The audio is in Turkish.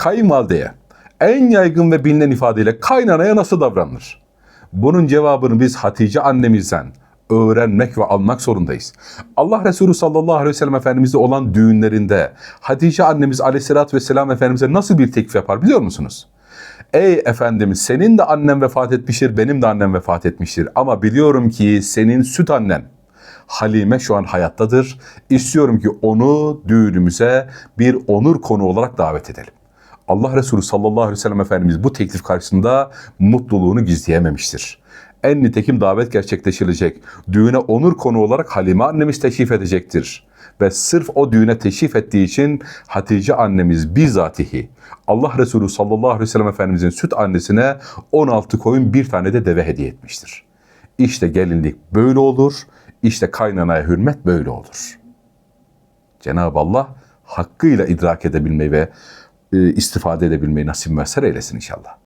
kayınvalideye en yaygın ve bilinen ifadeyle kaynanaya nasıl davranılır? Bunun cevabını biz Hatice annemizden öğrenmek ve almak zorundayız. Allah Resulü sallallahu aleyhi ve sellem Efendimiz'de olan düğünlerinde Hatice annemiz aleyhissalatü vesselam Efendimiz'e nasıl bir teklif yapar biliyor musunuz? Ey Efendimiz senin de annen vefat etmiştir, benim de annem vefat etmiştir. Ama biliyorum ki senin süt annen Halime şu an hayattadır. İstiyorum ki onu düğünümüze bir onur konu olarak davet edelim. Allah Resulü sallallahu aleyhi ve sellem Efendimiz bu teklif karşısında mutluluğunu gizleyememiştir. En nitekim davet gerçekleşilecek. Düğüne onur konu olarak Halime annemiz teşrif edecektir. Ve sırf o düğüne teşrif ettiği için Hatice annemiz bizatihi Allah Resulü sallallahu aleyhi ve sellem Efendimizin süt annesine 16 koyun bir tane de deve hediye etmiştir. İşte gelinlik böyle olur, işte kaynanaya hürmet böyle olur. Cenab-ı Allah hakkıyla idrak edebilmeyi ve istifade edebilmeyi nasip mesele eylesin inşallah.